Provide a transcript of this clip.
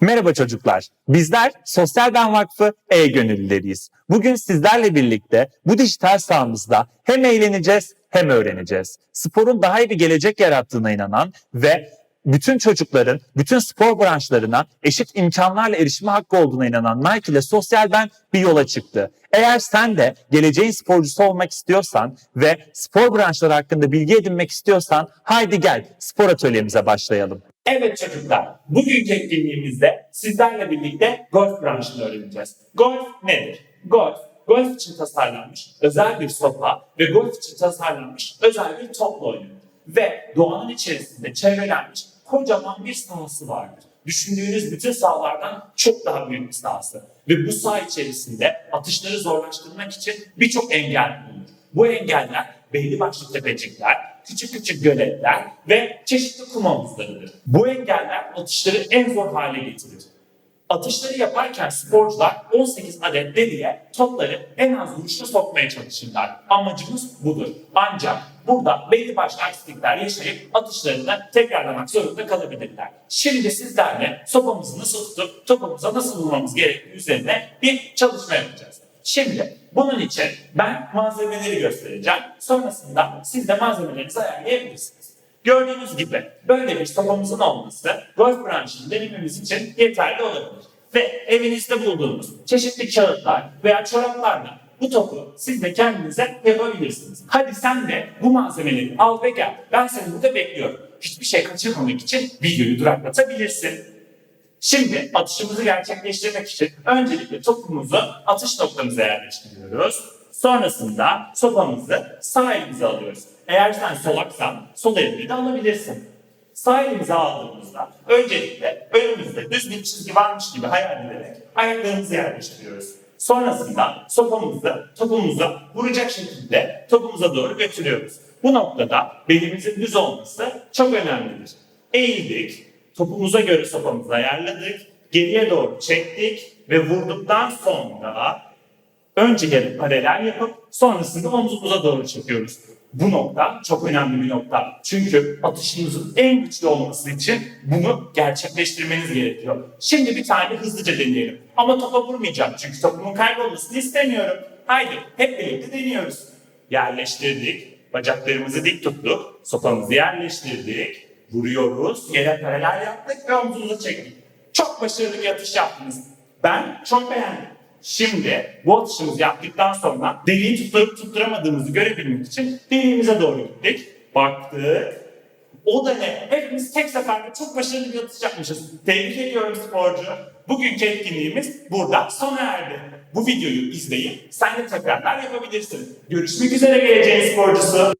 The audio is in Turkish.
Merhaba çocuklar. Bizler Sosyal Ben Vakfı E-Gönüllüleriyiz. Bugün sizlerle birlikte bu dijital sahamızda hem eğleneceğiz hem öğreneceğiz. Sporun daha iyi bir gelecek yarattığına inanan ve bütün çocukların bütün spor branşlarına eşit imkanlarla erişime hakkı olduğuna inanan Nike ile Sosyal Ben bir yola çıktı. Eğer sen de geleceğin sporcusu olmak istiyorsan ve spor branşları hakkında bilgi edinmek istiyorsan haydi gel spor atölyemize başlayalım. Evet çocuklar, bugünkü etkinliğimizde sizlerle birlikte golf branşını öğreneceğiz. Golf nedir? Golf, golf için tasarlanmış özel bir sopa ve golf için tasarlanmış özel bir topla oynanır. Ve doğanın içerisinde çevrelenmiş kocaman bir sahası vardır. Düşündüğünüz bütün sahalardan çok daha büyük bir sahası. Ve bu saha içerisinde atışları zorlaştırmak için birçok engel bulunur. Bu engeller belli başlı tepecikler, küçük küçük göletler ve çeşitli kum havuzlarıdır. Bu engeller atışları en zor hale getirir. Atışları yaparken sporcular 18 adet deliğe topları en az vuruşta sokmaya çalışırlar. Amacımız budur. Ancak burada belli başlı aksilikler yaşayıp atışlarını tekrarlamak zorunda kalabilirler. Şimdi sizlerle sopamızı nasıl tutup topumuza nasıl vurmamız gerektiği üzerine bir çalışma yapacağız. Şimdi bunun için ben malzemeleri göstereceğim. Sonrasında siz de malzemelerinizi ayarlayabilirsiniz. Gördüğünüz gibi böyle bir sopamızın olması golf branşını denememiz için yeterli olabilir. Ve evinizde bulduğunuz çeşitli kağıtlar veya çoraplarla bu topu siz de kendinize yapabilirsiniz. Hadi sen de bu malzemeleri al ve gel. Ben seni burada bekliyorum. Hiçbir şey kaçırmamak için videoyu duraklatabilirsin. Şimdi atışımızı gerçekleştirmek için öncelikle topumuzu atış noktamıza yerleştiriyoruz. Sonrasında sopamızı sağ elimize alıyoruz. Eğer sen solaksan sol elini de alabilirsin. Sağ elimize aldığımızda öncelikle önümüzde düz bir çizgi varmış gibi hayal ederek ayaklarımızı yerleştiriyoruz. Sonrasında sopamızı topumuza vuracak şekilde topumuza doğru götürüyoruz. Bu noktada belimizin düz olması çok önemlidir. Eğildik, topumuza göre sopamızı ayarladık, geriye doğru çektik ve vurduktan sonra önce gelip paralel yapıp sonrasında omzumuza doğru çekiyoruz. Bu nokta çok önemli bir nokta. Çünkü atışınızın en güçlü olması için bunu gerçekleştirmeniz gerekiyor. Şimdi bir tane hızlıca deneyelim. Ama topa vurmayacağım çünkü topumun kaybolmasını istemiyorum. Haydi hep birlikte deniyoruz. Yerleştirdik. Bacaklarımızı dik tuttuk. Sopamızı yerleştirdik. Vuruyoruz. Yere paralel yaptık ve omzumuza çektik. Çok başarılı bir atış yaptınız. Ben çok beğendim. Şimdi bu atışımızı yaptıktan sonra deliği tutturup tutturamadığımızı görebilmek için deliğimize doğru gittik. Baktık. O da ne? Hepimiz tek seferde çok başarılı bir atış yapmışız. Tebrik ediyorum sporcu. Bugünkü etkinliğimiz burada sona erdi. Bu videoyu izleyip sen de tekrarlar yapabilirsin. Görüşmek üzere geleceğin sporcusu.